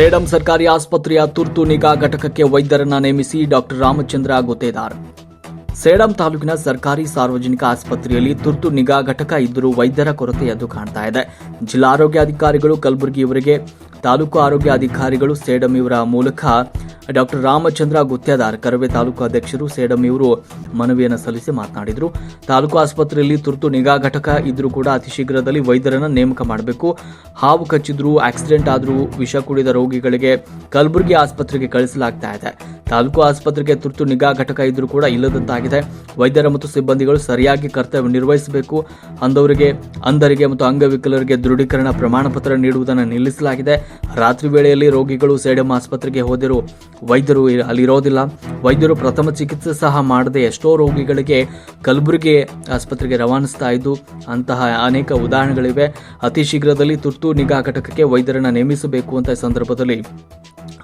ಸೇಡಂ ಸರ್ಕಾರಿ ಆಸ್ಪತ್ರೆಯ ತುರ್ತು ನಿಗಾ ಘಟಕಕ್ಕೆ ವೈದ್ಯರನ್ನ ನೇಮಿಸಿ ಡಾಕ್ಟರ್ ರಾಮಚಂದ್ರ ಗುತ್ತೇದಾರ್. ಸೇಡಂ ತಾಲೂಕಿನ ಸರ್ಕಾರಿ ಸಾರ್ವಜನಿಕ ಆಸ್ಪತ್ರೆಯಲ್ಲಿ ತುರ್ತು ನಿಗಾ ಘಟಕ ಇದ್ದರೂ ವೈದ್ಯರ ಕೊರತೆ ಎದ್ದು ಕಾಣ್ತಾ ಇದೆ. ಜಿಲ್ಲಾ ಆರೋಗ್ಯಾಧಿಕಾರಿಗಳು ಕಲಬುರಗಿ ಇವರಿಗೆ ತಾಲೂಕು ಆರೋಗ್ಯ ಅಧಿಕಾರಿಗಳು ಸೇಡಂ ಇವರ ಮೂಲಕ ಡಾಕ್ಟರ್ ರಾಮಚಂದ್ರ ಗುತ್ತೇದಾರ್ ಕರವೆ ತಾಲೂಕು ಅಧ್ಯಕ್ಷರು ಸೇಡಂ ಇವರು ಮನವಿಯನ್ನು ಸಲ್ಲಿಸಿ ಮಾತನಾಡಿದರು. ತಾಲೂಕು ಆಸ್ಪತ್ರೆಯಲ್ಲಿ ತುರ್ತು ನಿಗಾ ಘಟಕ ಇದ್ದರೂ ಕೂಡ ಅತಿ ಶೀಘ್ರದಲ್ಲಿ ವೈದ್ಯರನ್ನು ನೇಮಕ ಮಾಡಬೇಕು. ಹಾವು ಕಚ್ಚಿದ್ರು, ಆಕ್ಸಿಡೆಂಟ್ ಆದರೂ, ವಿಷ ಕುಡಿದ ರೋಗಿಗಳಿಗೆ ಕಲಬುರಗಿ ಆಸ್ಪತ್ರೆಗೆ ಕಳಿಸಲಾಗ್ತಾ ಇದೆ. ತಾಲೂಕು ಆಸ್ಪತ್ರೆಗೆ ತುರ್ತು ನಿಗಾ ಘಟಕ ಇದ್ರೂ ಕೂಡ ಇಲ್ಲದಂತಾಗಿದೆ. ವೈದ್ಯರ ಮತ್ತು ಸಿಬ್ಬಂದಿಗಳು ಸರಿಯಾಗಿ ಕರ್ತವ್ಯ ನಿರ್ವಹಿಸಬೇಕು. ಅಂದವರಿಗೆ ಅಂಧರಿಗೆ ಮತ್ತು ಅಂಗವಿಕಲರಿಗೆ ದೃಢೀಕರಣ ಪ್ರಮಾಣ ಪತ್ರ ನೀಡುವುದನ್ನು ನಿಲ್ಲಿಸಲಾಗಿದೆ. ರಾತ್ರಿ ವೇಳೆಯಲ್ಲಿ ರೋಗಿಗಳು ಸೇಡಮ್ ಆಸ್ಪತ್ರೆಗೆ ಹೋದರೂ ವೈದ್ಯರು ಅಲ್ಲಿರೋದಿಲ್ಲ. ವೈದ್ಯರು ಪ್ರಥಮ ಚಿಕಿತ್ಸೆ ಸಹ ಮಾಡದೆ ಎಷ್ಟೋ ರೋಗಿಗಳಿಗೆ ಕಲಬುರಗಿ ಆಸ್ಪತ್ರೆಗೆ ರವಾನಿಸ್ತಾ ಇದ್ದು, ಅಂತಹ ಅನೇಕ ಉದಾಹರಣೆಗಳಿವೆ. ಅತಿ ಶೀಘ್ರದಲ್ಲಿ ತುರ್ತು ನಿಗಾ ಘಟಕಕ್ಕೆ ವೈದ್ಯರನ್ನು ನೇಮಿಸಬೇಕು ಅಂತ ಸಂದರ್ಭದಲ್ಲಿ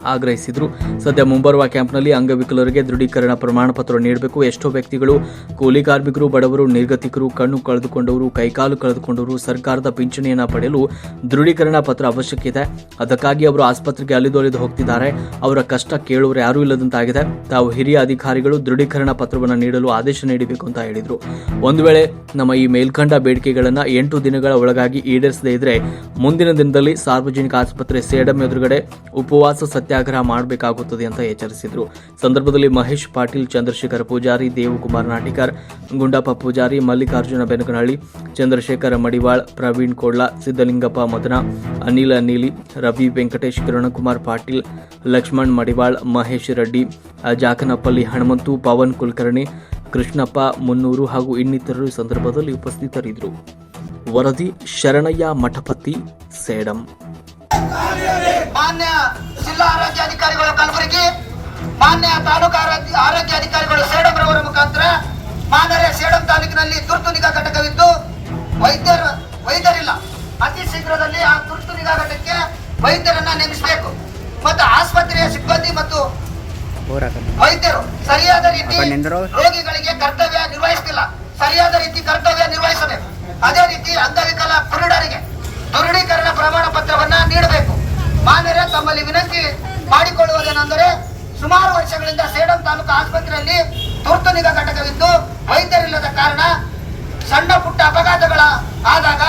ಆಗ್ರಹಿಸಿದ್ರು. ಸದ್ಯ ಮುಂಬರುವ ಕ್ಯಾಂಪ್ನಲ್ಲಿ ಅಂಗವಿಕಲರಿಗೆ ದೃಢೀಕರಣ ಪ್ರಮಾಣ ಪತ್ರ ನೀಡಬೇಕು. ಎಷ್ಟೋ ವ್ಯಕ್ತಿಗಳು, ಕೂಲಿ ಕಾರ್ಮಿಕರು, ಬಡವರು, ನಿರ್ಗತಿಕರು, ಕಣ್ಣು ಕಳೆದುಕೊಂಡವರು, ಕೈಕಾಲು ಕಳೆದುಕೊಂಡವರು ಸರ್ಕಾರದ ಪಿಂಚಣಿಯನ್ನು ಪಡೆಯಲು ದೃಢೀಕರಣ ಪತ್ರ ಅವಶ್ಯಕ ಇದೆ ಅದಕ್ಕಾಗಿ ಅವರು ಆಸ್ಪತ್ರೆಗೆ ಅಲಿದೊಲಿದು ಹೋಗ್ತಿದ್ದಾರೆ. ಅವರ ಕಷ್ಟ ಕೇಳುವರು ಯಾರೂ ಇಲ್ಲದಂತಾಗಿದೆ. ತಾವು ಹಿರಿಯ ಅಧಿಕಾರಿಗಳು ದೃಢೀಕರಣ ಪತ್ರವನ್ನು ನೀಡಲು ಆದೇಶ ನೀಡಬೇಕು ಅಂತ ಹೇಳಿದರು. ಒಂದು ವೇಳೆ ನಮ್ಮ ಈ ಮೇಲ್ಕಂಡ ಬೇಡಿಕೆಗಳನ್ನು ಎಂಟು ದಿನಗಳ ಒಳಗಾಗಿ ಈಡೇರಿಸದೇ ಇದ್ರೆ, ಮುಂದಿನ ದಿನದಲ್ಲಿ ಸಾರ್ವಜನಿಕ ಆಸ್ಪತ್ರೆ ಸೇಡಂ ಎದುರುಗಡೆ ಉಪವಾಸ ಸತ್ಯಾಗ್ರಹ ಮಾಡಬೇಕಾಗುತ್ತದೆ ಅಂತ ಎಚ್ಚರಿಸಿದರು. ಸಂದರ್ಭದಲ್ಲಿ ಮಹೇಶ್ ಪಾಟೀಲ್, ಚಂದ್ರಶೇಖರ ಪೂಜಾರಿ, ದೇವಕುಮಾರ್ ನಾಟಿಕರ್, ಗುಂಡಪ್ಪ ಪೂಜಾರಿ, ಮಲ್ಲಿಕಾರ್ಜುನ ಬೆನಕನಹಳ್ಳಿ, ಚಂದ್ರಶೇಖರ ಮಡಿವಾಳ್, ಪ್ರವೀಣ್ ಕೋಡ್ಲ, ಸಿದ್ದಲಿಂಗಪ್ಪ ಮದನ, ಅನಿಲ ಅನಿಲಿ ರವಿ ವೆಂಕಟೇಶ್, ಕಿರಣಕುಮಾರ್ ಪಾಟೀಲ್, ಲಕ್ಷ್ಮಣ್ ಮಡಿವಾಳ್, ಮಹೇಶ್ ರೆಡ್ಡಿ ಜಾಕನಪಲ್ಲಿ ಹನುಮಂತು ಪವನ್ ಕುಲಕರ್ಣಿ, ಕೃಷ್ಣಪ್ಪ ಮುನ್ನೂರು ಹಾಗೂ ಇನ್ನಿತರರು ಸಂದರ್ಭದಲ್ಲಿ ಉಪಸ್ಥಿತರಿದ್ದರು. ವರದಿ ಶರಣಯ್ಯ ಮಠಪತಿ, ಸೇಡಂ. ಮಾನ್ಯ ಆರೋಗ್ಯ ಅಧಿಕಾರಿಗಳು ಕಲಬುರಗಿ ಮಾನ್ಯ ತಾಲೂಕು ಆರೋಗ್ಯ ಅಧಿಕಾರಿಗಳು ಸೇಡಂ ರವರ ಮುಖಾಂತರ ಮಾನರೆ ಸೇಡಂ ತಾಲೂಕಿನಲ್ಲಿ ತುರ್ತು ನಿಗಾ ಘಟಕವಿದ್ದು ವೈದ್ಯರು ವೈದ್ಯರಿಲ್ಲ. ಅತಿ ಶೀಘ್ರದಲ್ಲಿ ಆ ತುರ್ತು ನಿಗಾ ಘಟಕಕ್ಕೆ ವೈದ್ಯರನ್ನ ನೇಮಿಸಬೇಕು. ಮತ್ತು ಆಸ್ಪತ್ರೆಯ ಸಿಬ್ಬಂದಿ ಮತ್ತು ವೈದ್ಯರು ಸರಿಯಾದ ರೀತಿ ರೋಗಿಗಳಿಗೆ ಕರ್ತವ್ಯ ನಿರ್ವಹಿಸುತ್ತಿಲ್ಲ ಸರಿಯಾದ ರೀತಿ ಕರ್ತವ್ಯ ನಿರ್ವಹಿಸಬೇಕು. ಅದೇ ರೀತಿ ಅಂಗವಿಕಲ ಕುರುಡರಿಗೆ ದೃಢೀಕರಣ ಪ್ರಮಾಣ ಪತ್ರವನ್ನ ನೀಡಬೇಕು ಮಾನ್ಯರೇ ತಮ್ಮಲ್ಲಿ ವಿನಂತಿ ಮಾಡಿಕೊಳ್ಳುವುದೇನೆಂದರೆ ಸುಮಾರು ವರ್ಷಗಳಿಂದ ಸೇಡಂ ತಾಲೂಕು ಆಸ್ಪತ್ರೆಯಲ್ಲಿ ತುರ್ತು ನಿಗಾ ಘಟಕವಿದ್ದು ವೈದ್ಯರಿಲ್ಲದ ಕಾರಣ ಸಣ್ಣ ಪುಟ್ಟ ಅಪಘಾತಗಳ ಆದಾಗ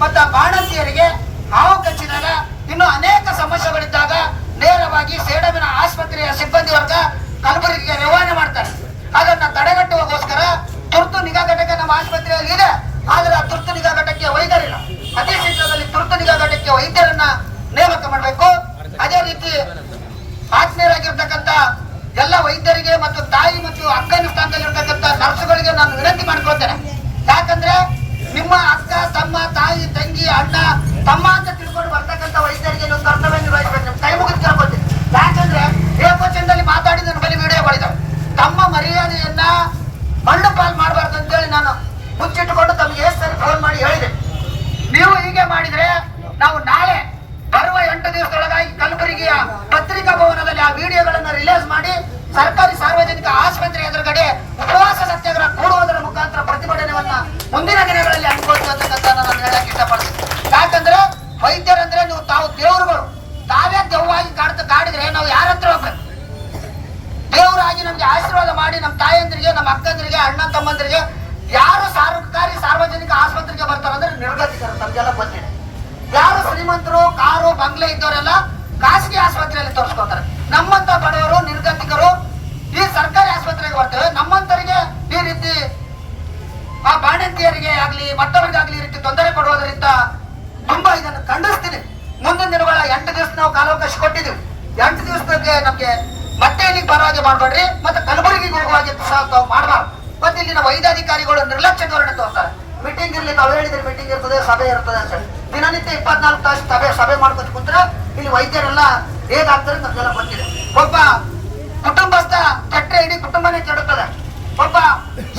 ಮತ್ತ ಬಾಣಂತಿಯರಿಗೆ ಹಾವು ಕಚ್ಚಿದಾಗ ಇನ್ನು ಅನೇಕ ಸಮಸ್ಯೆಗಳಿದ್ದಾಗ ನೇರವಾಗಿ ಸೇಡಮಿನ ಆಸ್ಪತ್ರೆಯ ಸಿಬ್ಬಂದಿ ವರ್ಗ ಕಲಬುರಗಿಗೆ ರವಾನೆ ಮಾಡ್ತಾರೆ ಅದನ್ನ ತಡೆಗಟ್ಟುವಗೋಸ್ಕರ ತುರ್ತು ನಿಗಾ ಘಟಕ ನಮ್ಮ ಆಸ್ಪತ್ರೆಯಲ್ಲಿ ಇದೆ ಆದರೆ ಆ ತುರ್ತು ನಿಗಾ ಘಟಕಕ್ಕೆ ವೈದ್ಯರಿಲ್ಲ ಅತಿ ಶೀಘ್ರದಲ್ಲಿ ತುರ್ತು ನಿಗಾ ಘಟಕಕ್ಕೆ ವೈದ್ಯರನ್ನ ನೇಮಕ ಮಾಡಬೇಕು ಅದೇ ರೀತಿ ಆತ್ಮೀಯರಾಗಿರ್ತಕ್ಕಂಥ ಎಲ್ಲ ವೈದ್ಯರಿಗೆ ಮತ್ತು ತಾಯಿ ಅಫ್ಘಾನಿಸ್ತಾನದಲ್ಲಿ ಇರ್ತಕ್ಕಂಥ ನರ್ಸುಗಳಿಗೆ ನಾನು ವಿನಂತಿ ಮಾಡ್ಕೊಳ್ತೇನೆ. ಯಾಕಂದ್ರೆ ನಿಮ್ಮ ಅಕ್ಕ, ತಮ್ಮ, ತಾಯಿ, ತಂಗಿ, ಅಣ್ಣ, ತಮ್ಮ ಅಂತ ತಿಳ್ಕೊಂಡು ಬರ್ತಕ್ಕಂಥ ವೈದ್ಯರಿಗೆ ನೀವು ಕರ್ತವ್ಯ ನಿರ್ವಹಿಸಬೇಕು. ಕೈ ಕೇಳ್ಕೊತೀನಿ ಯಾಕಂದ್ರೆ ಏಕೋಚನದಲ್ಲಿ ಮಾತಾಡಿ ನನ್ನ ಬಳಿ ವಿಡಿಯೋಗಳಿದ್ದಾವೆ ತಮ್ಮ ಮರ್ಯಾದೆಯನ್ನ ಮಣ್ಣು ಪಾಲ್ ಮಾಡಬಾರ್ದು ಅಂತೇಳಿ ನಾನು ಮುಚ್ಚಿಟ್ಟುಕೊಂಡು ತಮಗೆ ಎಷ್ಟು ಸರಿ ಫೋನ್ ಮಾಡಿ ಹೇಳಿದೆ. ನೀವು ಹೀಗೆ ಮಾಡಿದ್ರೆ ನಾವು ನಾಳೆ ಬರುವ ಎಂಟು ದಿವಸದೊಳಗಾಗಿ ಕಲಬುರಗಿಯ ಪತ್ರಿಕಾ ಭವನದಲ್ಲಿ ಆ ವಿಡಿಯೋಗಳನ್ನು ರಿಲೀಸ್ ಮಾಡಿ ಸರ್ಕಾರಿ ಆಸ್ಪತ್ರೆ ಎದುರುಗಡೆ ಉಪವಾಸ ಸತ್ಯಾಗ್ರಹ ಕೂಡುವುದರ ಮುಖಾಂತರ ಪ್ರತಿಭಟನೆಯನ್ನ ಮುಂದಿನ ದಿನಗಳಲ್ಲಿ ಅನ್ಕೊಳ್ತೀವಿ ಅಂತಕ್ಕಂಥ ನಾನು ಹೇಳಕ್ ಇಷ್ಟಪಡ್ತೀನಿ. ಯಾಕಂದ್ರೆ ವೈದ್ಯರಂದ್ರೆ ನೀವು ತಾವು ದೇವರುಗಳು. ತಾವೇ ದೆವ್ವಾಗಿ ಕಾಡ್ತಾ ಕಾಡಿದ್ರೆ ನಾವು ಯಾರ ಹತ್ರ ಹೋಗ್ಬೇಕು? ದೇವರಾಗಿ ನಮ್ಗೆ ಆಶೀರ್ವಾದ ಮಾಡಿ ನಮ್ಮ ತಾಯಂದ್ರಿಗೆ, ನಮ್ಮ ಅಕ್ಕಂದ್ರಿಗೆ, ಅಣ್ಣ ತಮ್ಮಂದ್ರಿಗೆ ಯಾರು ಸರ್ಕಾರಿ ಸಾರ್ವಜನಿಕ ಆಸ್ಪತ್ರೆಗೆ ಬರ್ತಾರಂದ್ರೆ ನಿರ್ಗತಿಕರು ನಮ್ಗೆಲ್ಲ ಗೊತ್ತಿದೆ. ಯಾರು ಶ್ರೀಮಂತರು, ಕಾರು, ಬಂಗ್ಲೆ ಇದ್ದವರೆಲ್ಲ ಖಾಸಗಿ ಆಸ್ಪತ್ರೆಯಲ್ಲಿ ತೋರಿಸ್ಕೊತಾರೆ. ನಮ್ಮಂತ ನಾವು ಕಾಲಾವಕಾಶ ಕೊಟ್ಟಿದ್ದೀವಿ. ಎಂಟು ದಿವಸಕ್ಕೆ ನಮ್ಗೆ ಮತ್ತೆ ಇಲ್ಲಿ ಬರೋ ಹಾಗೆ ಮಾಡಬೇಡ್ರಿ, ಮತ್ತೆ ಕಲಬುರಗಿಗೆ ಹೋಗುವಾಗೆ ತಾವು ಮಾಡಬಾರ್ದು. ಮತ್ತೆ ಇಲ್ಲಿನ ವೈದ್ಯಾಧಿಕಾರಿಗಳು ನಿರ್ಲಕ್ಷ್ಯ ಧೋರಣೆ ತೋರ್ತಾರೆ. ಮೀಟಿಂಗ್ ಇರ್ಲಿ, ತಾವು ಹೇಳಿದ್ರೆ ಮೀಟಿಂಗ್ ಇರ್ತದೆ, ಸಭೆ ಇರ್ತದೆ ಅಂತ ಹೇಳಿ. ದಿನನಿತ್ಯ ಇಪ್ಪತ್ನಾಲ್ಕು ತಾಸು ಸಭೆ ಸಭೆ ಮಾಡ್ಕೊಂಡು ಕುಂತ್ರೆ ಇಲ್ಲಿ ವೈದ್ಯರೆಲ್ಲ ಹೇಗಾಗ್ತಾರೆ ನಮ್ಗೆಲ್ಲ ಗೊತ್ತಿದೆ. ಒಬ್ಬ ಕುಟುಂಬಸ್ಥ ಕೆಟ್ಟರೆ ಇಡೀ ಕುಟುಂಬನೇ ಕೆಡುತ್ತದೆ. ಒಬ್ಬ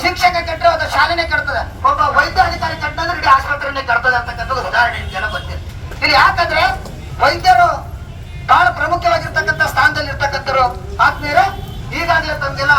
ಶಿಕ್ಷಕ ಕೆಟ್ಟರೆ ಅದು ಶಾಲೆನೇ ಕೆಡ್ತದೆ ಒಬ್ಬ ವೈದ್ಯ ಅಧಿಕಾರಿ ಕೆಟ್ಟಂದ್ರೆ ಇಡೀ ಆಸ್ಪತ್ರೆನೇ ಕೆಡ್ತದೆ ಅಂತಕ್ಕಂಥದ್ದು ಉದಾಹರಣೆ ನಿಮಗೆಲ್ಲ ಗೊತ್ತಿದೆ. ಇಲ್ಲಿ ಯಾಕಂದ್ರೆ ವೈದ್ಯರು ಆತ್ಮೀಯರೇ ಈಗಾಗಲೇ ತಮ್ಗೆಲ್ಲ